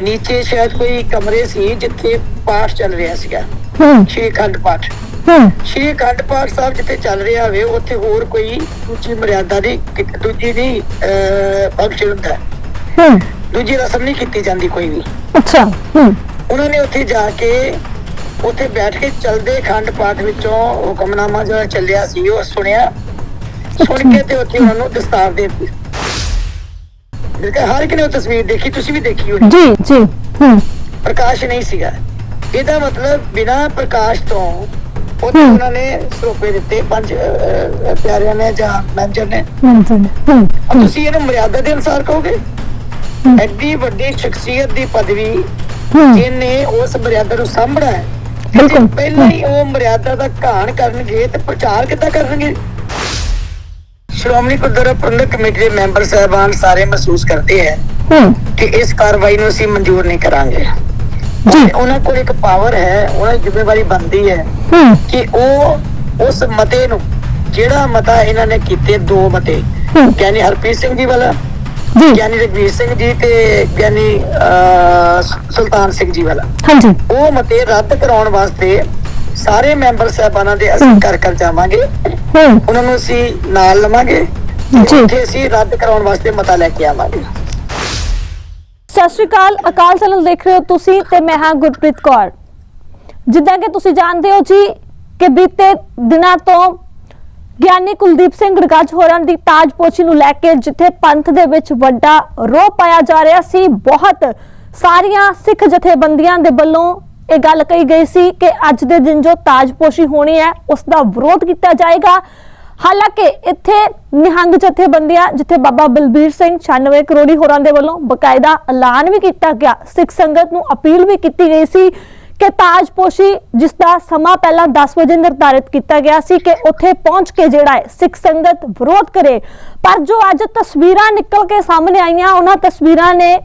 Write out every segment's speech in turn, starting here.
ਨੀਚੇ ਸ਼ਾਇਦ ਕੋਈ ਕਮਰੇ ਸੀ ਜਿੱਥੇ ਪਾਠ ਚੱਲ ਰਿਹਾ ਸੀਗਾ। ਹੂੰ। ਛੇ ਖੰਡ ਪਾਠ। ਹੂੰ। ਛੇ ਖੰਡ ਪਾਠ ਸਾਹਿਬ ਜਿੱਥੇ ਚੱਲ ਰਿਹਾ ਹੋਵੇ ਉੱਥੇ ਹੋਰ ਕੋਈ ਦੂਜੀ ਮਰਿਆਦਾ ਦੀ ਕਿ- ਦੂਜੀ ਦੀ ਫੰਕਸ਼ਨ ਹੁੰਦਾ। ਹੂੰ। ਦੂਜੀ ਰਸਮ ਨਹੀਂ ਕੀਤੀ ਜਾਂਦੀ ਕੋਈ ਵੀ। ਅੱਛਾ ਹੂੰ। ਉਹਨਾਂ ਨੇ ਉੱਥੇ ਜਾ ਕੇ ਉੱਥੇ ਬੈਠ ਕੇ ਚਲਦੇ ਖੰਡ ਪਾਠ ਵਿੱਚੋਂ ਹੁਕਮਨਾਮਾ ਜਿਹੜਾ ਚੱਲਿਆ ਸੀ ਉਹ ਸੁਣਿਆ। ਸੁਣ ਕੇ ਤੇ ਉੱਥੇ ਉਹਨਾਂ ਨੂੰ ਦਸਤਾਰ ਦੇ ਦਿੱਤੀ। ਦੇਖਿਆ ਹਰ ਇੱਕ ਨੇ ਉਹ ਤਸਵੀਰ ਦੇਖੀ ਤੁਸੀਂ ਵੀ ਦੇਖੀ ਹੋਣੀ। ਜੀ ਜੀ ਹੂੰ। ਪ੍ਰਕਾਸ਼ ਨਹੀਂ ਸੀਗਾ। ਇਹਦਾ ਮਤਲਬ ਬਿਨਾ ਪ੍ਰਕਾਸ਼ ਤੋਂ। ਉਹਨਾਂ ਨੇ ਸਰੋਪੇ ਦਿੱਤੇ ਪੰਜ ਪਿਆਰਿਆਂ ਨੇ ਜਾਂ ਮੈਂਜਰ ਨੇ। ਹੂੰ अब ਤੁਸੀਂ ਇਹਨੂੰ ਮਰਿਆਦਾ ਦੇ ਅਨੁਸਾਰ ਕਹੋਗੇ? ਐਡੀ ਵੱਡੀ ਸ਼ਖਸੀਅਤ ਦੀ ਪਦਵੀ ਜਿਹਨੇ ਉਸ ਮਰਿਆਦਾ ਨੂੰ ਸਾਂਭਣਾ ਹੈ। ਬਿਲਕੁਲ। ਪਹਿਲਾਂ ਹੀ। ਉਹ ਮਰਿਆਦਾ ਦਾ ਘਾਣ ਕਰਨਗੇ ਤੇ ਪ੍ਰਚਾਰ ਕਿੱਦਾਂ ਕਰਨਗੇ? ਸ਼੍ਰੋਮਣੀ ਗੁਰਦੁਆਰਾ ਪ੍ਰਬੰਧਕ ਕਮੇਟੀ ਦੇ ਮੈਂਬਰ ਸਾਹਿਬਾਨ ਸਾਰੇ ਮਹਿਸੂਸ ਕਰਦੇ ਹੈ ਕਿ ਇਸ ਕਾਰਵਾਈ ਨੂੰ ਅਸੀਂ ਮਨਜ਼ੂਰ ਨਹੀਂ ਕਰਾਂਗੇ। ਜੀ। ਉਹਨਾਂ ਕੋਲ ਇੱਕ ਪਾਵਰ ਹੈ ਉਹਨਾਂ ਦੀ ਜ਼ਿੰਮੇਵਾਰੀ ਬਣਦੀ ਹੈ ਕਿ ਉਹ ਉਸ ਮਤੇ ਨੂੰ ਜਿਹੜਾ ਮਤਾ ਇਹਨਾਂ ਨੇ ਕੀਤੇ ਦੋ ਮਤੇ। ਗਿਆਨੀ ਹਰਪ੍ਰੀਤ ਸਿੰਘ ਜੀ ਵਾਲਾ ਜੀ। ਗਿਆਨੀ ਰਗਵੀਰ ਸਿੰਘ ਜੀ ਤੇ ਗਿਆਨੀ ਸੁਲਤਾਨ ਸਿੰਘ ਜੀ ਵਾਲਾ। ਹਾਂਜੀ। ਉਹ ਮਤੇ ਰੱਦ ਕਰਾਉਣ ਵਾਸਤੇ ਸਾਰੇ ਮੈਂਬਰ ਸਾਹਿਬਾਨਾਂ ਦੇ ਅਸੀਂ। ਕਰ ਕਰ ਜਾਵਾਂਗੇ ਉਹਨਾਂ ਨੂੰ ਅਸੀਂ ਨਾਲ ਲਵਾਂਗੇ ਜੀ। ਉੱਥੇ ਅਸੀਂ ਰੱਦ ਕਰਾਉਣ ਵਾਸਤੇ ਮਤਾ ਲੈ ਕੇ ਆਵਾਂਗੇ ਸਤਿ ਸ਼੍ਰੀ ਅਕਾਲ ਅਕਾਲ ਚੈਨਲ ਦੇਖ ਰਹੇ ਹੋ ਤੁਸੀਂ ਤੇ ਮੈਂ ਹਾਂ ਗੁਰਪ੍ਰੀਤ ਕੌਰ ਜਿੱਦਾਂ ਕਿ ਤੁਸੀਂ ਜਾਣਦੇ ਹੋ ਜੀ ਕਿ ਬੀਤੇ ਦਿਨਾਂ ਤੋਂ ਗਿਆਨੀ ਕੁਲਦੀਪ ਸਿੰਘ ਗੜਗੱਜ ਹੋਰਾਂ ਦੀ ਤਾਜਪੋਸ਼ੀ ਨੂੰ ਲੈ ਕੇ ਜਿੱਥੇ ਪੰਥ ਦੇ ਵਿੱਚ ਵੱਡਾ ਰੋਹ ਪਾਇਆ ਜਾ ਰਿਹਾ ਸੀ ਬਹੁਤ ਸਾਰੀਆਂ ਸਿੱਖ ਜਥੇਬੰਦੀਆਂ ਦੇ ਵੱਲੋਂ ਇਹ ਗੱਲ ਕਹੀ ਗਈ ਸੀ ਕਿ ਅੱਜ ਦੇ ਦਿਨ ਜੋ ਤਾਜਪੋਸ਼ੀ ਹੋਣੀ ਹੈ, ਉਸ ਦਾ ਵਿਰੋਧ ਕੀਤਾ ਜਾਏਗਾ। ਹਾਲਾਂਕਿ ਇੱਥੇ ਨਿਹੰਗ ਜਥੇਬੰਦੀਆਂ, ਜਿੱਥੇ ਬਾਬਾ ਬਲਬੀਰ ਸਿੰਘ 96 ਕਰੋੜੀ ਹੋਰਾਂ ਦੇ ਵੱਲੋਂ ਬਕਾਇਦਾ ਐਲਾਨ ਵੀ ਕੀਤਾ ਗਿਆ, ਸਿੱਖ ਸੰਗਤ ਨੂੰ ਅਪੀਲ ਵੀ ਕੀਤੀ ਗਈ ਸੀ ਕਿ ਤਾਜਪੋਸ਼ੀ, ਜਿਸ ਦਾ ਸਮਾਂ ਪਹਿਲਾਂ 10 ਵਜੇ ਨਿਰਧਾਰਿਤ ਕੀਤਾ ਗਿਆ ਸੀ ਕਿ ਉੱਥੇ ਪਹੁੰਚ ਕੇ ਜਿਹੜਾ ਹੈ, ਸਿੱਖ ਸੰਗਤ ਵਿਰੋਧ ਕਰੇ। ਪਰ ਜੋ ਅੱਜ ਤਸਵੀਰਾਂ ਨਿਕਲ ਕੇ ਸਾਹਮਣੇ ਆਈਆਂ, ਉਹਨਾਂ ਤਸਵੀਰਾਂ ਨੇ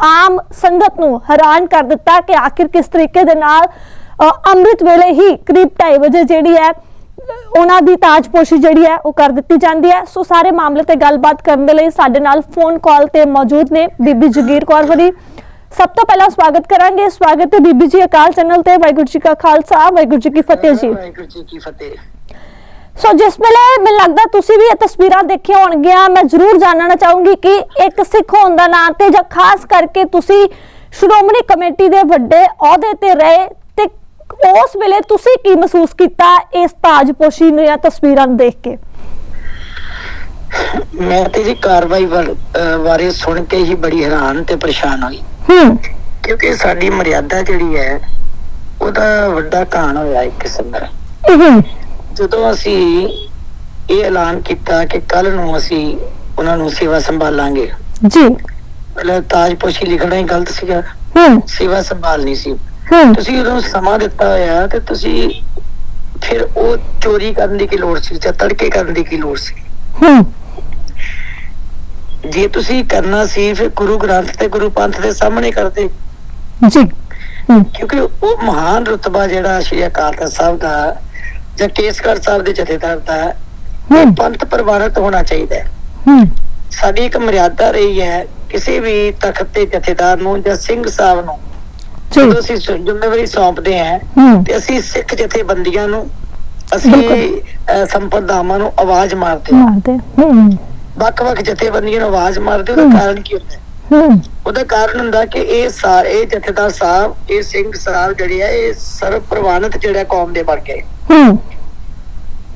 ਆਮ ਸੰਗਤ ਨੂੰ ਹੈਰਾਨ ਕਰ ਦਿੱਤਾ ਕਿ ਆਖਿਰ ਕਿਸ ਤਰੀਕੇ ਦੇ ਨਾਲ ਅੰਮ੍ਰਿਤ ਵੇਲੇ ਹੀ ਕਰੀਬ 2:30 ਵਜੇ ਜਿਹੜੀ ਹੈ, ਉਹਨਾਂ ਦੀ ਤਾਜਪੋਸ਼ੀ ਜਿਹੜੀ ਹੈ, ਉਹ ਕਰ ਦਿੱਤੀ ਜਾਂਦੀ ਹੈ। ਸੋ ਸਾਰੇ ਮਾਮਲੇ ਤੇ ਗੱਲਬਾਤ ਕਰਨ ਦੇ ਲਈ ਸਾਡੇ ਨਾਲ ਫੋਨ ਕਾਲ ਤੇ ਮੌਜੂਦ ਨੇ ਬੀਬੀ ਜਗੀਰ ਕੌਰ ਹੋਰੀ। ਸਭ ਤੋਂ ਪਹਿਲਾਂ ਸਵਾਗਤ ਕਰਾਂਗੇ। ਸਵਾਗਤ ਹੈ ਬੀਬੀ ਜੀ ਅਕਾਲ ਚੈਨਲ ਤੇ। ਵਾਹਿਗੁਰੂ ਜੀ ਕਾ ਖਾਲਸਾ। ਵਾਹਿਗੁਰੂ ਜੀ ਕੀ ਫਤਿਹ ਜੀ। ਵਾਹਿਗੁਰੂ ਜੀ ਕੀ ਫਤਿਹ। ਸੋ ਜਿਸ ਵੇਲੇ ਮੈਨੂੰ ਲੱਗਦਾ ਤੁਸੀਂ ਵੀ ਇਹ ਤਸਵੀਰਾਂ ਦੇਖੀਆਂ ਹੋਣਗੀਆਂ ਮੈਂ ਜ਼ਰੂਰ ਜਾਣਨਾ ਚਾਹੂੰਗੀ ਕਿ ਇੱਕ ਸਿੱਖ ਹੋਣ ਦਾ ਨਾਂ ਤੇ ਜਾਂ ਖਾਸ ਕਰਕੇ ਤੁਸੀਂ ਸ਼੍ਰੋਮਣੀ ਕਮੇਟੀ ਦੇ ਵੱਡੇ ਅਹੁਦੇ ਤੇ ਰਹੇ ਤੇ ਉਸ ਵੇਲੇ ਤੁਸੀਂ ਕੀ ਮਹਿਸੂਸ ਕੀਤਾ ਇਸ ਤਾਜਪੋਸ਼ੀ ਨੂੰ ਜਾਂ ਤਸਵੀਰਾਂ ਨੂੰ ਦੇਖ ਕੇ? ਮੈਂ ਤੇ ਜੀ ਕਾਰਵਾਈ ਬਾਰੇ ਸੁਣ ਕੇ ਹੀ ਬੜੀ ਹੈਰਾਨ ਤੇ ਪਰੇਸ਼ਾਨ ਹੋਈ। ਹੂੰ। ਕਿਉਂਕਿ ਸਾਡੀ ਮਰਿਆਦਾ ਜਿਹੜੀ ਹੈ ਉਹਦਾ ਵੱਡਾ ਕਾਣ ਹੋਇਆ ਇੱਕ ਕਿਸਮ ਦਾ ਹੂੰ। ਜਦੋਂ ਅਸੀਂ ਇਹ ਐਲਾਨ ਕੀਤਾ ਕਿ ਕੱਲ ਨੂੰ ਅਸੀਂ ਉਹਨਾਂ ਨੂੰ ਸੇਵਾ ਸੰਭਾਲਾਂਗੇ ਜੀ। ਪਹਿਲਾਂ ਤਾਜਪੋਸ਼ੀ ਲਿਖਣਾ ਹੀ ਗਲਤ ਸੀਗਾ। ਹੂੰ। ਸੇਵਾ ਸੰਭਾਲਣੀ ਸੀ। ਹੂੰ। ਤੁਸੀਂ ਉਦੋਂ ਸਮਾਂ ਦਿੱਤਾ ਹੋਇਆ ਤੇ ਤੁਸੀਂ ਫਿਰ ਉਹ ਚੋਰੀ ਕਰਨ ਦੀ ਕੀ ਲੋੜ ਸੀ ਜਾਂ ਤੜਕੇ ਕਰਨ ਦੀ ਕੀ ਲੋੜ ਸੀ? ਹੂੰ। ਜੇ ਤੁਸੀਂ ਕਰਨਾ ਸੀ ਫਿਰ ਗੁਰੂ ਗ੍ਰੰਥ ਤੇ ਗੁਰੂ ਪੰਥ ਦੇ ਸਾਹਮਣੇ ਕਰਦੇ। ਜੀ। ਕਿਉਂਕਿ ਉਹ ਮਹਾਨ ਰਤਬਾ ਜਿਹੜਾ ਸ਼੍ਰੀ ਅਕਾਲ ਤਖਤ ਸਾਹਿਬ ਦਾ ਜਾਂ ਕੇਸਗੜ੍ਹ ਸਾਹਿਬ ਦੇ ਜਥੇਦਾਰ ਦਾ ਹੂੰ ਪੰਥ ਪ੍ਰਵਾਨਿਤ ਹੋਣਾ ਚਾਹੀਦਾ ਹੈ। ਹੂੰ। ਸਾਡੀ ਇੱਕ ਮਰਿਆਦਾ ਰਹੀ ਹੈ ਕਿਸੇ ਵੀ ਤਖਤ ਦੇ ਜਥੇਦਾਰ ਨੂੰ ਜਾਂ ਸਿੰਘ ਸਾਹਿਬ ਨੂੰ। ਜਦੋਂ ਅਸੀਂ ਜ਼ਿੰਮੇਵਾਰੀ ਸੌਂਪਦੇ ਹਾਂ ਹੂੰ। ਤੇ ਅਸੀਂ ਸਿੱਖ ਜਥੇਬੰਦੀਆਂ ਨੂੰ ਅਸੀਂ ਸੰਪਰਦਾਵਾਂ ਨੂੰ ਆਵਾਜ਼ ਮਾਰਦੇ ਹਾਂ। ਮਾਰਦੇ ਹੂੰ। ਵੱਖ-ਵੱਖ ਜਥੇਬੰਦੀਆਂ ਨੂੰ ਆਵਾਜ਼ ਮਾਰਦੇ ਉਹਦਾ। ਕਾਰਨ ਕੀ ਹੁੰਦਾ ਹੈ? ਹੂੰ ਉਹਦਾ ਕਾਰਨ ਹੁੰਦਾ ਕਿ ਇਹ ਸਾਰੇ ਜਥੇਦਾਰ ਸਾਹਿਬ ਇਹ ਸਿੰਘ ਸਾਹਿਬ ਜਿਹੜੇ ਆ ਇਹ ਸਰਵ ਪ੍ਰਵਾਨਿਤ ਜਿਹੜਾ ਕੌਮ ਦੇ ਬਣ ਗਏ। ਹੂੰ।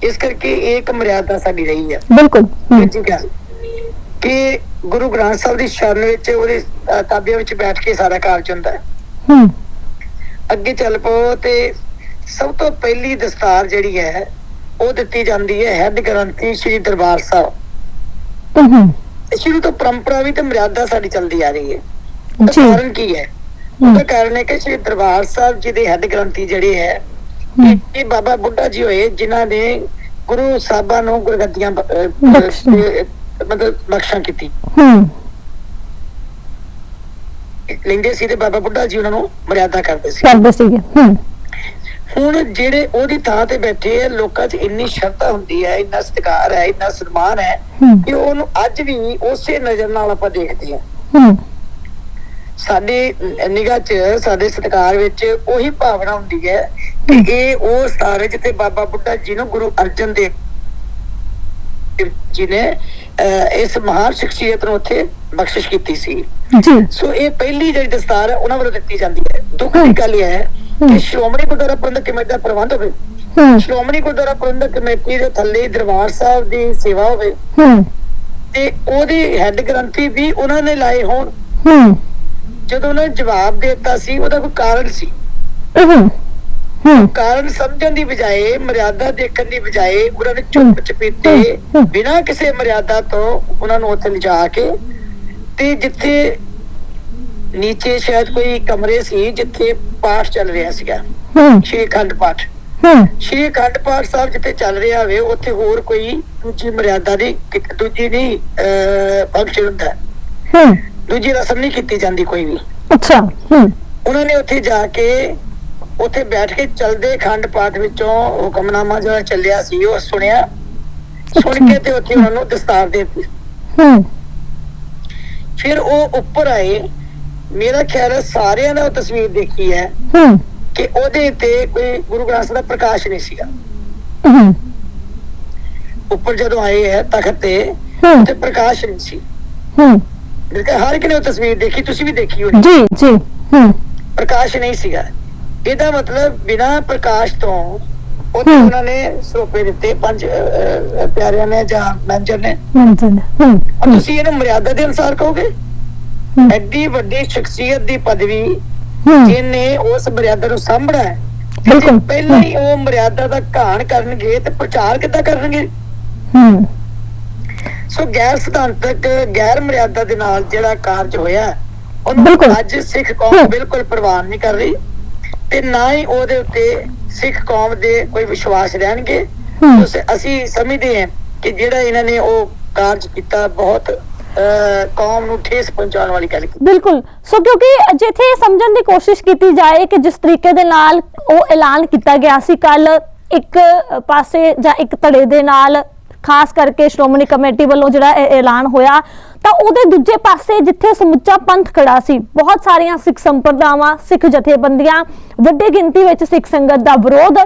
ਇਸ ਕਰਕੇ ਇਹ ਇੱਕ ਮਰਿਆਦਾ ਸਾਡੀ ਰਹੀ ਹੈ ਬਿਲਕੁਲ ਹੂੰ। ਦੂਜੀ ਗੱਲ ਕਿ ਗੁਰੂ ਗ੍ਰੰਥ ਸਾਹਿਬ ਦੀ ਸ਼ਰਨ ਵਿੱਚ ਉਹਦੇ ਤਾਬਿਆਂ ਵਿੱਚ ਬੈਠ ਕੇ ਸਾਰਾ ਕਾਰਜ ਹੁੰਦਾ ਹੈ। ਹੂੰ। ਅੱਗੇ ਚੱਲ ਪਓ ਤੇ ਸਭ ਤੋਂ ਪਹਿਲੀ ਦਸਤਾਰ ਜਿਹੜੀ ਹੈ ਉਹ ਦਿੱਤੀ ਜਾਂਦੀ ਹੈ ਹੈੱਡ ਗ੍ਰੰਥੀ ਸ੍ਰੀ ਦਰਬਾਰ ਸਾਹਿਬ। ਹੂੰ ਇਹ ਸ਼ੁਰੂ ਤੋਂ ਪਰੰਪਰਾ ਵੀ ਤੇ ਮਰਿਆਦਾ ਸਾਡੀ ਚੱਲਦੀ ਆ ਰਹੀ ਹੈ। ਉਹਦਾ ਜੀ। ਕਾਰਨ ਕੀ ਹੈ? ਉਹਦਾ ਕਾਰਨ ਹੈ ਕਿ ਸ੍ਰੀ ਦਰਬਾਰ ਸਾਹਿਬ ਜੀ ਦੇ ਹੈੱਡ ਗ੍ਰੰਥੀ ਜਿਹੜੇ ਹੈ ਇਹ ਬਾਬਾ ਬੁੱਢਾ ਜੀ ਹੋਏ ਜਿਨ੍ਹਾਂ ਨੇ ਗੁਰੂ ਸਾਹਿਬਾਂ ਨੂੰ ਗੁਰਗੱਦੀਆਂ ਮਤਲਬ ਬਖਸ਼ਾਂ ਕੀਤੀ। ਹੂੰ। ਲੈਂਦੇ ਸੀ ਤੇ ਬਾਬਾ ਬੁੱਢਾ ਜੀ ਉਹਨਾਂ ਨੂੰ ਮਰਿਆਦਾ ਕਰਦੇ ਸੀ। ਕਰਦੇ ਸੀਗੇ। ਹੂੰ। ਹੁਣ ਜਿਹੜੇ ਉਹਦੀ ਥਾਂ ਤੇ ਬੈਠੇ ਆ ਲੋਕਾਂ 'ਚ ਇੰਨੀ ਸ਼ਰਧਾ ਹੁੰਦੀ ਹੈ ਇੰਨਾ ਸਤਿਕਾਰ ਹੈ ਇੰਨਾ ਸਨਮਾਨ ਹੈ ਕਿ ਉਹਨੂੰ ਅੱਜ ਵੀ ਉਸੇ ਨਜ਼ਰ ਨਾਲ ਆਪਾਂ ਦੇਖਦੇ ਹਾਂ। ਸਾਡੇ ਨਿਗਾਹ 'ਚ ਸਾਡੇ ਸਤਿਕਾਰ ਵਿੱਚ ਉਹੀ ਭਾਵਨਾ ਹੁੰਦੀ ਹੈ ਕਿ ਇਹ ਉਹ ਹੈ ਜਿੱਥੇ ਬਾਬਾ ਬੁੱਢਾ ਜੀ ਨੂੰ ਗੁਰੂ ਅਰਜਨ ਦੇਵ ਜੀ ਨੇ ਇਸ ਮਹਾਨ ਸ਼ਖਸੀਅਤ ਨੂੰ ਉੱਥੇ ਬਖਸ਼ਿਸ਼ ਕੀਤੀ ਸੀ। ਜੀ। ਸੋ ਇਹ ਪਹਿਲੀ ਜਿਹੜੀ ਦਸਤਾਰ ਹੈ ਉਹਨਾਂ ਵੱਲੋਂ ਦਿੱਤੀ ਜਾਂਦੀ ਹੈ। ਦੁੱਖ ਦੀ। ਗੱਲ ਇਹ ਹੈ ਕਿ ਸ਼੍ਰੋਮਣੀ ਗੁਰਦੁਆਰਾ ਪ੍ਰਬੰਧਕ ਕਮੇਟੀ ਦਾ ਪ੍ਰਬੰਧ ਹੋਵੇ ਸ਼੍ਰੋਮਣੀ ਗੁਰਦੁਆਰਾ ਪ੍ਰਬੰਧਕ ਕਮੇਟੀ ਦੇ ਥੱਲੇ ਦਰਬਾਰ ਸਾਹਿਬ ਦੀ ਸੇਵਾ ਹੋਵੇ ਤੇ ਉਹਦੀ ਹੈੱਡ ਗ੍ਰੰਥੀ ਵੀ ਉਹਨਾਂ ਨੇ ਲਾਏ ਹੋਣ। ਜਦੋਂ ਉਹਨਾਂ ਨੇ ਜਵਾਬ ਦਿੱਤਾ ਸੀ ਉਹਦਾ ਕੋਈ ਕਾਰਨ ਸੀ? ਕਾਰਨ ਸਮਝਣ ਦੀ ਬਜਾਏ ਮਰਿਆਦਾ ਦੇਖਣ ਦੀ ਬਜਾਏ ਉਹਨਾਂ ਨੇ ਚੁੱਪ। ਚਪੀਤੇ। ਬਿਨਾਂ ਕਿਸੇ ਮਰਿਆਦਾ ਤੋਂ ਉਹਨਾਂ ਨੂੰ ਉੱਥੇ ਲਿਜਾ ਕੇ ਤੇ ਜਿੱਥੇ ਨੀਚੇ ਸ਼ਾਇਦ ਕੋਈ ਕਮਰੇ ਸੀ ਜਿੱਥੇ ਪਾਠ ਚੱਲ ਰਿਹਾ ਸੀਗਾ। ਹੂੰ। ਸ਼੍ਰੀ ਅਖੰਡ ਪਾਠ। ਹੂੰ। ਸ਼੍ਰੀ ਅਖੰਡ ਪਾਠ ਸਾਹਿਬ ਜਿੱਥੇ ਚੱਲ ਰਿਹਾ ਹੋਵੇ ਉੱਥੇ ਹੋਰ ਕੋਈ ਦੂਜੀ ਮਰਿਆਦਾ ਦੀ ਕਿ- ਦੂਜੀ ਨਹੀਂ ਫੰਕਸ਼ਨ ਹੁੰਦਾ। ਹੂੰ। ਦੂਜੀ ਰਸਮ ਨਹੀਂ ਕੀਤੀ ਜਾਂਦੀ ਕੋਈ ਵੀ। ਅੱਛਾ ਹੂੰ। ਉਹਨਾਂ ਨੇ ਉੱਥੇ ਜਾ ਕੇ ਉੱਥੇ ਬੈਠ ਕੇ ਚਲਦੇ ਖੰਡ ਪਾਠ ਵਿੱਚੋਂ ਹੁਕਮਨਾਮਾ ਜਿਹੜਾ ਚੱਲਿਆ ਸੀ ਉਹ ਸੁਣਿਆ। ਸੁਣ ਕੇ ਤੇ ਉੱਥੇ ਉਹਨਾਂ ਨੂੰ ਦਸਤਾਰ ਦੇ ਦਿੱਤੀ। ਹੂੰ। ਫਿਰ ਉਹ ਉੱਪਰ ਆਏ। ਮੇਰਾ ਖਿਆਲ ਹੈ ਸਾਰਿਆਂ ਨੇ ਉਹ ਤਸਵੀਰ ਦੇਖੀ ਹੈ ਹੂੰ। ਕਿ ਉਹਦੇ ਤੇ ਕੋਈ ਗੁਰੂ ਗ੍ਰੰਥ ਸਾਹਿਬ ਦਾ ਪ੍ਰਕਾਸ਼ ਨਹੀਂ ਸੀਗਾ। ਹੂੰ। ਉੱਪਰ ਜਦੋਂ ਆਏ ਹੈ ਤਖਤ ਤੇ ਤੇ ਪ੍ਰਕਾਸ਼ ਨਹੀਂ ਸੀ। ਹੂੰ। ਖਿਆਲ ਹਰ ਇੱਕ ਨੇ ਉਹ ਤਸਵੀਰ ਦੇਖੀ ਤੁਸੀਂ ਵੀ ਦੇਖੀ ਹੋਣੀ। ਜੀ ਜੀ। ਹੂੰ। ਪ੍ਰਕਾਸ਼ ਨਹੀਂ ਸੀਗਾ। ਇਹਦਾ ਮਤਲਬ ਬਿਨਾਂ ਪ੍ਰਕਾਸ਼ ਤੋਂ ਉੱਥੇ ਹਮ। ਉਹਨਾਂ ਨੇ ਸਰੋਪੇ ਦਿੱਤੇ ਪੰਜ ਪਿਆਰਿਆਂ ਨੇ ਜਾਂ ਮੈਨੇਜਰ ਨੇ। ਹੂੰ। ਤੁਸੀਂ ਇਹਨੂੰ ਮਰਿਆਦਾ ਦੇ ਅਨੁਸਾਰ ਕਹੋਗੇ? ਐਡੀ ਵੱਡੀ ਸ਼ਖਸੀਅਤ ਦੀ ਪਦਵੀ ਜਿਹਨੇ ਉਸ ਮਰਿਆਦਾ ਨੂੰ ਸਾਂਭਣਾ ਹੈ। ਬਿਲਕੁਲ। ਪਹਿਲਾਂ ਹੀ ਉਹ ਮਰਿਆਦਾ ਦਾ ਘਾਣ ਕਰਨਗੇ ਤੇ ਪ੍ਰਚਾਰ ਕਿੱਦਾਂ ਕਰਨਗੇ? ਹੂੰ। ਸੋ ਗੈਰ ਸਿਧਾਂਤਕ ਗੈਰ ਮਰਿਆਦਾ ਦੇ ਨਾਲ ਜਿਹੜਾ ਕਾਰਜ ਹੋਇਆ ਉਹਨੂੰ ਬਿਲਕੁਲ। ਅੱਜ ਸਿੱਖ ਕੌਮ। ਬਿਲਕੁਲ ਪ੍ਰਵਾਨ ਨਹੀਂ ਕਰ ਰਹੀ ਤੇ ਨਾ ਹੀ ਉਹਦੇ ਉੱਤੇ ਸਿੱਖ ਕੌਮ ਦੇ ਕੋਈ ਵਿਸ਼ਵਾਸ ਰਹਿਣਗੇ। ਅਸੀਂ ਸਮਝਦੇ ਹਾਂ ਕਿ ਜਿਹੜਾ ਇਹਨਾਂ ਨੇ ਉਹ ਕਾਰਜ ਕੀਤਾ ਬਹੁਤ ਕੌਮ ਨੂੰ ਠੇਸ ਪਹੁੰਚਾਉਣ ਵਾਲੀ ਗੱਲ ਕੀਤੀ। ਬਿਲਕੁਲ। ਸੋ ਕਿਉਂਕਿ ਜਿੱਥੇ ਸਮਝਣ ਦੀ ਕੋਸ਼ਿਸ਼ ਕੀਤੀ ਜਾਏ ਕਿ ਜਿਸ ਤਰੀਕੇ ਦੇ ਨਾਲ ਉਹ ਐਲਾਨ ਕੀਤਾ ਗਿਆ ਸੀ, ਕੱਲ ਇੱਕ ਪਾਸੇ ਜਾਂ ਇੱਕ ਧੜੇ ਦੇ ਨਾਲ, ਖਾਸ ਕਰਕੇ ਸ਼੍ਰੋਮਣੀ ਕਮੇਟੀ ਵੱਲੋਂ ਜਿਹੜਾ ਐਲਾਨ ਹੋਇਆ, ਤਾਂ ਉਹਦੇ ਦੂਜੇ ਪਾਸੇ ਜਿੱਥੇ ਸਮੁੱਚਾ ਪੰਥ ਖੜਾ ਸੀ, ਬਹੁਤ ਸਾਰੀਆਂ ਸਿੱਖ ਸੰਪਰਦਾਵਾਂ, ਸਿੱਖ ਜਥੇਬੰਦੀਆਂ, ਵੱਡੀ ਗਿਣਤੀ ਵਿੱਚ ਸਿੱਖ ਸੰਗਤ ਦਾ ਵਿਰੋਧ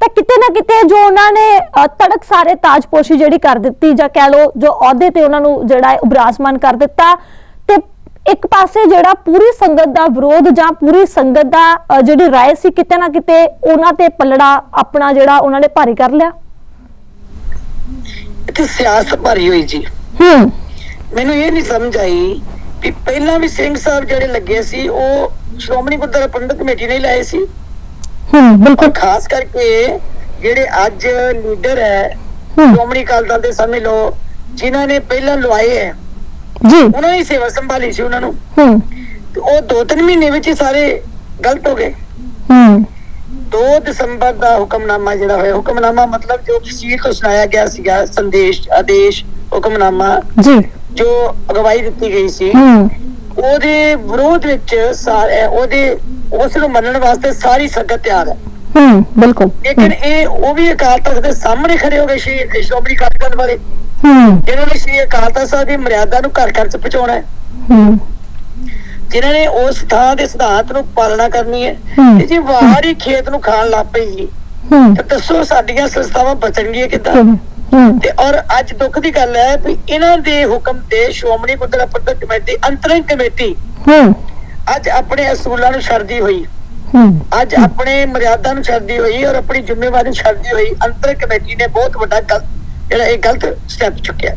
ਤਾਂ ਕਿਤੇ ਨਾ ਕਿਤੇ ਜੋ ਉਹਨਾਂ ਨੇ ਅ, ਤੜਕ ਸਾਰੇ ਤਾਜਪੋਸ਼ੀ ਜਿਹੜੀ ਕਰ ਦਿੱਤੀ ਜਾਂ ਕਹਿ ਲੋ ਜੋ ਅਹੁਦੇ ਤੇ ਉਹਨਾਂ ਨੂੰ ਜਿਹੜਾ ਹੈ ਉਬਰਾਸਮਾਨ ਕਰ ਦਿੱਤਾ ਤੇ ਇੱਕ ਪਾਸੇ ਜਿਹੜਾ ਪੂਰੀ ਸੰਗਤ ਦਾ ਵਿਰੋਧ ਜਾਂ ਪੂਰੀ ਸੰਗਤ ਦਾ ਅ, ਜਿਹੜੀ رائے ਸੀ ਕਿਤੇ ਨਾ ਕਿਤੇ ਉਹਨਾਂ ਤੇ ਪਲੜਾ ਆਪਣਾ ਜਿਹੜਾ ਉਹਨਾਂ ਨੇ ਭਾਰੀ ਕਰ ਲਿਆ ਇੱਥੇ ਸਿਆਸਤ ਭਰੀ ਹੋਈ ਜੀ ਹੂੰ ਮੈਨੂੰ ਇਹ ਨਹੀਂ ਸਮਝ ਆਈ ਕਿ ਪਹਿਲਾਂ ਵੀ ਸਿੰਘ ਸਾਹਿਬ ਜਿਹੜੇ ਲੱਗੇ ਸੀ ਉਹ ਸ਼੍ਰੋਮਣੀ ਗੁਰਦੁਆਰਾ ਪ੍ਰਬੰਧਕ ਕਮੇਟੀ ਨੇ ਹੀ ਲਾਏ ਸੀ ਹੂੰ ਬਿਲਕੁਲ। ਖਾਸ ਕਰਕੇ ਜਿਹੜੇ ਅੱਜ ਲੀਡਰ ਹੈ ਸ਼੍ਰੋਮਣੀ ਅਕਾਲੀ ਦਲ ਦੇ ਸਮਝ ਲਓ ਜਿਨ੍ਹਾਂ ਨੇ ਪਹਿਲਾਂ ਲਵਾਏ ਹੈ ਜੀ। ਉਹਨਾਂ ਹੀ ਸੇਵਾ ਸੰਭਾਲੀ ਸੀ ਉਹਨਾਂ ਨੂੰ। ਹੂੰ। ਤੇ ਉਹ ਦੋ ਤਿੰਨ ਮਹੀਨੇ ਵਿੱਚ ਹੀ ਸਾਰੇ ਗਲਤ ਹੋ ਗਏ। ਹੂੰ। 2 ਦਸੰਬਰ ਦਾ ਹੁਕਮਨਾਮਾ ਜਿਹੜਾ ਹੋਇਆ ਹੁਕਮਨਾਮਾ ਮਤਲਬ ਜੋ ਤਹਿਸੀਲ ਤੋਂ ਸੁਣਾਇਆ ਗਿਆ ਸੀਗਾ ਸੰਦੇਸ਼ ਆਦੇਸ਼ ਹੁਕਮਨਾਮਾ ਜੀ। ਜੋ ਅਗਵਾਈ ਦਿੱਤੀ ਗਈ ਸੀ। ਹੂੰ। ਉਹਦੇ ਵਿਰੋਧ ਵਿੱਚ ਸਾਰੇ ਉਹਦੇ ਉਸ ਨੂੰ ਮੰਨਣ ਵਾਸਤੇ ਸਾਰੀ ਸੰਗਤ ਤਿਆਰ ਹੈ। ਹੂੰ ਬਿਲਕੁਲ। ਲੇਕਿਨ ਇਹ ਉਹ ਵੀ ਅਕਾਲ ਤਖਤ ਦੇ ਸਾਹਮਣੇ ਖੜੇ ਹੋ ਗਏ ਸ਼੍ਰੀ ਸ਼੍ਰੋਮਣੀ ਅਕਾਲੀ ਦਲ ਵਾਲੇ। ਹੂੰ। ਜਿਨ੍ਹਾਂ ਨੇ ਸ਼੍ਰੀ ਅਕਾਲ ਤਖਤ ਸਾਹਿਬ ਦੀ ਮਰਿਆਦਾ ਨੂੰ ਘਰ ਘਰ ਚ ਪਹੁੰਚਾਉਣਾ ਹੈ। ਹੂੰ। ਜਿਨ੍ਹਾਂ ਨੇ ਉਸ ਥਾਂ ਦੇ ਸਿਧਾਂਤ ਨੂੰ ਪਾਲਣਾ ਕਰਨੀ ਹੈ ਹੂੰ। ਤੇ ਜੇ ਬਾਹਰ ਹੀ ਖੇਤ ਨੂੰ ਖਾਣ ਲੱਗ ਪਈ ਹੂੰ। ਤਾਂ ਦੱਸੋ ਸਾਡੀਆਂ ਸੰਸਥਾਵਾਂ ਬਚਣਗੀਆਂ ਕਿੱਦਾਂ? ਹੂੰ। ਤੇ ਔਰ ਅੱਜ ਦੁੱਖ ਦੀ ਗੱਲ ਹੈ ਵੀ ਇਹਨਾਂ ਦੇ ਹੁਕਮ ਤੇ Shiromani Gurdwara Parbandhak committee interim committee ਹੂੰ। ਅੱਜ ਆਪਣੇ ਅਸੂਲਾਂ ਨੂੰ ਛੱਡਦੀ ਹੋਈ ਅੱਜ ਆਪਣੇ ਮਰਿਆਦਾ ਨੂੰ ਛੱਡਦੀ ਹੋਈ ਔਰ ਆਪਣੀ ਜ਼ਿੰਮੇਵਾਰੀ ਛੱਡਦੀ ਹੋਈ ਅੰਤਰ ਕਮੇਟੀ ਨੇ ਬਹੁਤ ਵੱਡਾ ਗਲਤ ਜਿਹੜਾ ਇਹ ਗਲਤ ਸਟੈਪ ਚੁੱਕਿਆ।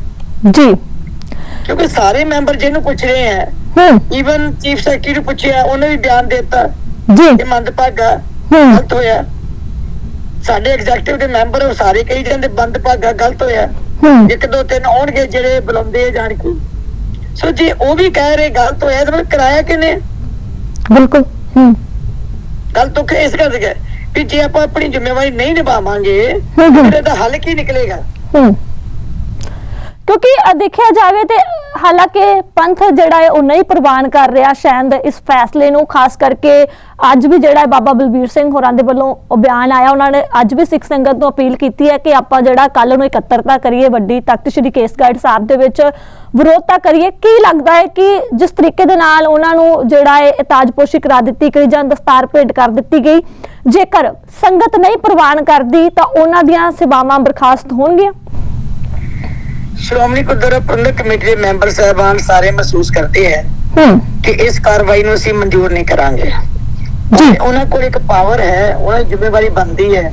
ਜੀ। ਕਿਉਂਕਿ ਸਾਰੇ ਮੈਂਬਰ ਜਿਹਨੂੰ ਪੁੱਛ ਰਹੇ ਆ ਈਵਨ ਚੀਫ ਸੈਕਟਰੀ ਨੂੰ ਪੁੱਛਿਆ ਉਹਨੇ ਵੀ ਬਿਆਨ ਦਿੱਤਾ ਜੀ। ਕਿ ਮੰਦਭਾਗਾ ਗਲਤ ਹੋਇਆ। ਸਾਡੇ ਐਗਜ਼ੈਕਟਿਵ ਦੇ ਮੈਂਬਰ ਉਹ ਸਾਰੇ ਕਹੀ ਜਾਂਦੇ ਬੰਦਭਾਗਾ ਗਲਤ ਹੋਇਆ। ਇੱਕ ਦੋ ਤਿੰਨ ਆਉਣਗੇ ਜਿਹੜੇ ਬੁਲਾਉਂਦੇ ਆ ਜਾਣ ਕੇ ਸੋ ਜੇ ਉਹ ਵੀ ਕਹਿ ਰਹੇ ਗਲਤ ਹੋਇਆ ਤਾਂ ਕਰਾਇਆ ਕਿਨੇ ਬਿਲਕੁਲ। ਹੂੰ। ਗੱਲ ਤੋਂ ਕਿ ਇਸ ਕਰਕੇ ਵੀ ਜੇ ਆਪਾਂ ਆਪਣੀ ਜ਼ਿੰਮੇਵਾਰੀ ਨਹੀਂ ਨਿਭਾਵਾਂਗੇ। ਫਿਰ ਇਹਦਾ ਹੱਲ ਕੀ ਨਿਕਲੇਗਾ? ਹੂੰ। ਕਿਉਂਕਿ ਦੇਖਿਆ ਜਾਵੇ ਤੇ ਹਾਲਾਂਕਿ ਪੰਥ ਜਿਹੜਾ ਹੈ, ਉਹ ਨਹੀਂ ਪ੍ਰਵਾਨ ਕਰ ਰਿਹਾ ਸ਼ਾਇਦ ਇਸ ਫੈਸਲੇ ਨੂੰ, ਖਾਸ ਕਰਕੇ ਅੱਜ ਵੀ ਜਿਹੜਾ ਬਾਬਾ ਬਲਬੀਰ ਸਿੰਘ ਹੋਰਾਂ ਦੇ ਵੱਲੋਂ ਉਹ ਬਿਆਨ ਆਇਆ। ਉਹਨਾਂ ਨੇ ਅੱਜ ਵੀ ਸਿੱਖ ਸੰਗਤ ਨੂੰ ਅਪੀਲ ਕੀਤੀ ਹੈ ਕਿ ਆਪਾਂ ਜਿਹੜਾ ਕੱਲ ਨੂੰ ਇਕੱਤਰਤਾ ਕਰੀਏ, ਵੱਡੀ ਤਖਤ ਸ੍ਰੀ ਕੇਸਗੜ੍ਹ ਸਾਹਿਬ ਦੇ ਵਿੱਚ ਵਿਰੋਧਤਾ ਕਰੀਏ। ਕੀ ਲੱਗਦਾ ਹੈ ਕਿ ਜਿਸ ਤਰੀਕੇ ਦੇ ਨਾਲ ਉਹਨਾਂ ਨੂੰ ਜਿਹੜਾ ਹੈ ਤਾਜਪੋਸ਼ੀ ਕਰਾ ਦਿੱਤੀ ਗਈ ਜਾਂ ਦਸਤਾਰ ਭੇਟ ਕਰ ਦਿੱਤੀ ਗਈ, ਜੇਕਰ ਸੰਗਤ ਨਹੀਂ ਪ੍ਰਵਾਨ ਕਰਦੀ ਤਾਂ ਉਹਨਾਂ ਦੀਆਂ ਸੇਵਾਵਾਂ ਬਰਖਾਸਤ ਹੋਣਗੀਆਂ? ਸ਼੍ਰੋਮਣੀ ਗੁਰਦੁਆਰਾ ਪ੍ਰਬੰਧਕ ਕਮੇਟੀ ਦੇ ਮੈਂਬਰ ਸਾਹਿਬਾਨ ਸਾਰੇ ਮਹਿਸੂਸ ਕਰਦੇ ਹੈ ਹੂੰ। ਕਿ ਇਸ ਕਾਰਵਾਈ ਨੂੰ ਅਸੀਂ ਮਨਜ਼ੂਰ ਨਹੀਂ ਕਰਾਂਗੇ। ਜੀ। ਉਹਨਾਂ ਕੋਲ ਇੱਕ ਪਾਵਰ ਹੈ ਉਹਨਾਂ ਦੀ ਜ਼ਿੰਮੇਵਾਰੀ ਬਣਦੀ ਹੈ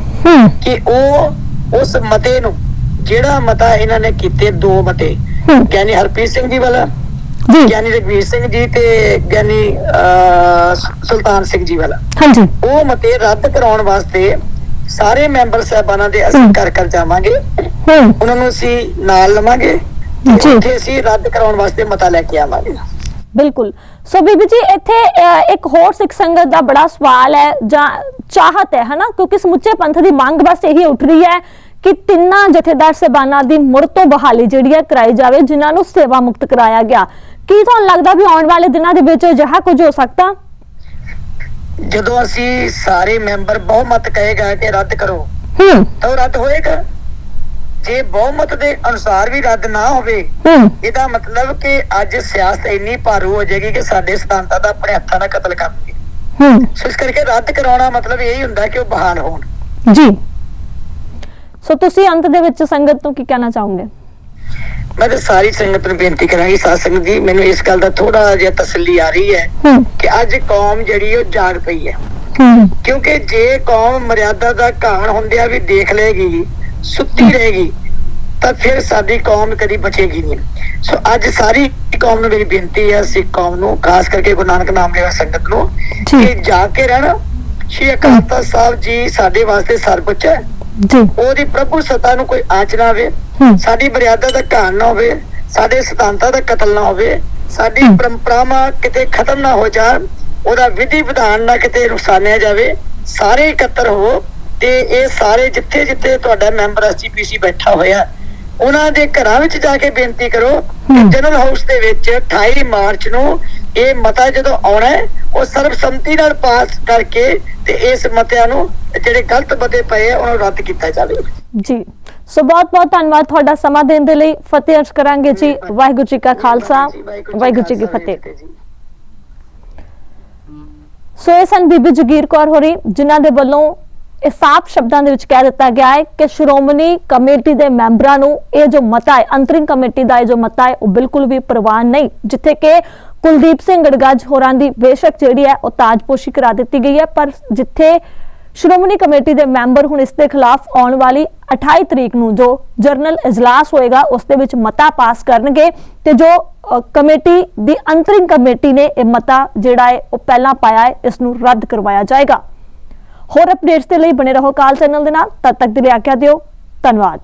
ਕਿ ਉਹ ਉਸ ਮਤੇ ਨੂੰ ਜਿਹੜਾ ਮਤਾ ਇਹਨਾਂ ਨੇ ਕੀਤੇ ਦੋ ਮਤੇ। ਗਿਆਨੀ ਹਰਪ੍ਰੀਤ ਸਿੰਘ ਜੀ ਵਾਲਾ ਜੀ। ਗਿਆਨੀ ਰਗਵੀਰ ਸਿੰਘ ਜੀ ਤੇ ਗਿਆਨੀ ਸੁਲਤਾਨ ਸਿੰਘ ਜੀ ਵਾਲਾ। ਹਾਂਜੀ। ਉਹ ਮਤੇ ਰੱਦ ਕਰਾਉਣ ਵਾਸਤੇ ਸਾਰੇ ਮੈਂਬਰ ਸਾਹਿਬਾਨਾਂ ਦੇ ਅਸੀਂ। ਕਰ ਕਰ ਜਾਵਾਂਗੇ। ਉਹਨਾਂ ਨੂੰ ਅਸੀਂ ਨਾਲ ਲਵਾਂਗੇ ਜੀ। ਉੱਥੇ ਅਸੀਂ ਰੱਦ ਕਰਾਉਣ ਵਾਸਤੇ ਮਤਾ ਲੈ ਕੇ ਆਵਾਂਗੇ। ਬਿਲਕੁਲ। ਸੋ ਬੀਬੀ ਜੀ ਇੱਥੇ ਇੱਕ ਹੋਰ ਸਿੱਖ ਸੰਗਤ ਦਾ ਬੜਾ ਸਵਾਲ ਹੈ ਜਾਂ ਚਾਹਤ ਹੈ ਹਨਾ? ਕਿਉਂਕਿ ਸਮੁੱਚੇ ਪੰਥ ਦੀ ਮੰਗ ਬਸ ਇਹੀ ਉੱਠ ਰਹੀ ਹੈ ਕਿ ਤਿੰਨਾਂ ਜਥੇਦਾਰ ਸਬਾਨਾਂ ਦੀ ਮੁੜ ਤੋਂ ਬਹਾਲੀ ਜਿਹੜੀ ਹੈ ਕਰਾਈ ਜਾਵੇ ਜਿਨ੍ਹਾਂ ਨੂੰ ਸੇਵਾ ਮੁਕਤ ਕਰਾਇਆ ਗਿਆ। ਕੀ ਤੁਹਾਨੂੰ ਲੱਗਦਾ ਵੀ ਆਉਣ ਵਾਲੇ ਦਿਨਾਂ ਦੇ ਵਿੱਚ ਅਜਿਹਾ ਕੁਝ ਹੋ ਸਕਦਾ? ਜਦੋਂ ਅਸੀਂ ਸਾਰੇ ਮੈਂਬਰ ਬਹੁਮਤ ਕਹੇਗਾ ਕਿ ਰੱਦ ਕਰੋ ਹੂੰ। ਤਾਂ ਉਹ ਰੱਦ ਹੋਏਗਾ। ਜੇ ਬਹੁਮਤ ਦੇ ਅਨੁਸਾਰ ਵੀ ਰੱਦ ਨਾ ਹੋਵੇ ਹੂੰ। ਇਹਦਾ ਮਤਲਬ ਕਿ ਅੱਜ ਸਿਆਸਤ ਇੰਨੀ ਭਾਰੂ ਹੋ ਜਾਏਗੀ ਕਿ ਸਾਡੇ ਸਿਧਾਂਤਾਂ ਦਾ ਆਪਣੇ ਹੱਥਾਂ ਨਾਲ ਕਤਲ ਕਰਨਗੇ। ਹੂੰ। ਸੋ ਇਸ ਕਰਕੇ ਰੱਦ ਕਰਾਉਣਾ ਮਤਲਬ ਇਹ ਹੀ ਹੁੰਦਾ ਕਿ ਉਹ ਬਹਾਲ ਹੋਣ। ਜੀ। ਸੋ ਤੁਸੀਂ ਅੰਤ ਦੇ ਵਿੱਚ ਸੰਗਤ ਨੂੰ ਕੀ ਕਹਿਣਾ ਚਾਹੋਗੇ? ਮੈਂ ਤਾਂ ਸਾਰੀ ਸੰਗਤ ਨੂੰ ਬੇਨਤੀ ਕਰਾਂਗੀ ਸਾਧ ਸੰਗਤ ਜੀ ਮੈਨੂੰ ਇਸ ਗੱਲ ਦਾ ਥੋੜਾ ਜਿਹਾ ਤਸੱਲੀ ਆ ਰਹੀ ਹੈ ਕਿ ਅੱਜ ਕੌਮ ਜਿਹੜੀ ਉਹ ਜਾਗ ਪਈ ਹੈ। ਕਿਉਂਕਿ ਜੇ ਕੌਮ ਮਰਿਆਦਾ ਦਾ ਘਾਣ ਹੁੰਦਿਆਂ ਵੀ ਦੇਖ ਲਏਗੀ ਸੁੱਤੀ ਰਹੇਗੀ ਤਾਂ ਫਿਰ ਸਾਡੀ ਕੌਮ ਕਦੀ ਬਚੇਗੀ ਨਹੀਂ। ਸੋ ਅੱਜ ਸਾਰੀ ਕੌਮ ਨੂੰ ਮੇਰੀ ਬੇਨਤੀ ਹੈ ਸਿੱਖ ਕੌਮ ਨੂੰ ਖਾਸ ਕਰਕੇ ਗੁਰੂ ਨਾਨਕ ਨਾਮ ਲੈਵਾ ਸੰਗਤ ਨੂੰ ਕਿ ਜਾ ਕੇ ਰਹਿਣਾ। ਸ਼੍ਰੀ ਅਕਾਲ ਤਖਤ ਸਾਹਿਬ ਜੀ ਸਾਡੇ ਵਾਸਤੇ ਸਰਬਉੱਚ ਹੈ। ਜੀ। ਉਹਦੀ ਪ੍ਰਭੂ ਸਤਾ ਨੂੰ ਕੋਈ ਆਂਚ ਨਾ ਆਵੇ। ਹੂੰ ਸਾਡੀ ਮਰਿਆਦਾ ਦਾ ਘਾਣ ਨਾ ਹੋਵੇ ਸਾਡੇ ਸਿਧਾਂਤਾਂ ਦਾ ਕਤਲ ਨਾ ਹੋਵੇ ਸਾਡੀ। ਪਰੰਪਰਾਵਾਂ ਕਿਤੇ ਖਤਮ ਨਾ ਹੋ ਜਾਣ ਉਹਦਾ ਵਿਧੀ ਵਿਧਾਨ ਨਾ ਕਿਤੇ ਨੁਕਸਾਨਿਆ ਜਾਵੇ ਸਾਰੇ ਇਕੱਤਰ ਹੋ ਤੇ ਇਹ ਸਾਰੇ ਜਿੱਥੇ ਜਿੱਥੇ ਤੁਹਾਡਾ ਮੈਂਬਰ ਐਸਜੀਪੀਸੀ ਬੈਠਾ ਹੋਇਆ ਉਹਨਾਂ ਦੇ ਘਰਾਂ ਵਿੱਚ ਜਾ ਕੇ ਬੇਨਤੀ ਕਰੋ। ਜਨਰਲ ਹਾਊਸ ਦੇ ਵਿੱਚ 28 ਮਾਰਚ ਨੂੰ ਇਹ ਮਤਾ ਜਦੋਂ ਆਉਣਾ ਹੈ ਉਹ ਸਰਬਸੰਮਤੀ ਨਾਲ ਪਾਸ ਕਰਕੇ ਤੇ ਇਸ ਮਤਿਆਂ ਨੂੰ ਜਿਹੜੇ ਗਲਤ ਮਤੇ ਪਏ ਆ ਉਹਨਾਂ ਨੂੰ ਰੱਦ ਕੀਤਾ ਜਾਵੇ ਜੀ ਸੋ ਬਹੁਤ ਬਹੁਤ ਧੰਨਵਾਦ ਤੁਹਾਡਾ ਸਮਾਂ ਦੇਣ ਦੇ ਲਈ। ਫਤਿਹ ਅਰਜ਼ ਕਰਾਂਗੇ ਜੀ। ਵਾਹਿਗੁਰੂ ਜੀ ਕਾ ਖਾਲਸਾ। ਵਾਹਿਗੁਰੂ ਜੀ ਕੀ ਫਤਿਹ। ਸੋ ਇਹ ਸਨ ਬੀਬੀ ਜਗੀਰ ਕੌਰ ਹੋਰੀ ਜਿਨ੍ਹਾਂ ਦੇ ਵੱਲੋਂ ਇਹ ਸਾਫ਼ ਸ਼ਬਦਾਂ ਦੇ ਵਿੱਚ ਕਹਿ ਦਿੱਤਾ ਗਿਆ ਹੈ ਕਿ ਸ਼੍ਰੋਮਣੀ ਕਮੇਟੀ ਦੇ ਮੈਂਬਰਾਂ ਨੂੰ ਇਹ ਜੋ ਮਤਾ ਹੈ ਅੰਤਰਿਮ ਕਮੇਟੀ ਦਾ ਇਹ ਜੋ ਮਤਾ ਹੈ ਉਹ ਬਿਲਕੁਲ ਵੀ ਪ੍ਰਵਾਨ ਨਹੀਂ ਜਿੱਥੇ ਕਿ ਕੁਲਦੀਪ ਸਿੰਘ ਗੜਗੱਜ ਹੋਰਾਂ ਦੀ ਬੇਸ਼ੱਕ ਜਿਹੜੀ ਹੈ ਉਹ ਤਾਜਪੋਸ਼ੀ ਕਰਾ ਦਿੱਤੀ ਗਈ ਹੈ। ਪਰ ਜਿੱਥੇ ਸ਼੍ਰੋਮਣੀ ਕਮੇਟੀ ਦੇ ਮੈਂਬਰ ਹੁਣ ਇਸ ਦੇ ਖਿਲਾਫ ਆਉਣ ਵਾਲੀ 28 ਤਰੀਕ ਨੂੰ ਜੋ ਜਰਨਲ ਇਜਲਾਸ ਹੋਏਗਾ, ਉਸ ਦੇ ਵਿੱਚ ਮਤਾ ਪਾਸ ਕਰਨਗੇ ਤੇ ਜੋ ਕਮੇਟੀ ਦੀ ਅੰਤਰਿੰਗ ਕਮੇਟੀ ਨੇ ਇਹ ਮਤਾ ਜਿਹੜਾ ਹੈ, ਉਹ ਪਹਿਲਾਂ ਪਾਇਆ ਹੈ, ਇਸ ਨੂੰ ਰੱਦ ਕਰਵਾਇਆ ਜਾਏਗਾ। ਹੋਰ ਅਪਡੇਟਸ ਦੇ ਲਈ ਬਣੇ ਰਹੋ ਕਾਲ ਚੈਨਲ ਦੇ ਨਾਲ, ਤਦ ਤੱਕ ਦੇ ਲਈ ਆਗਿਆ ਦਿਓ। ਧੰਨਵਾਦ।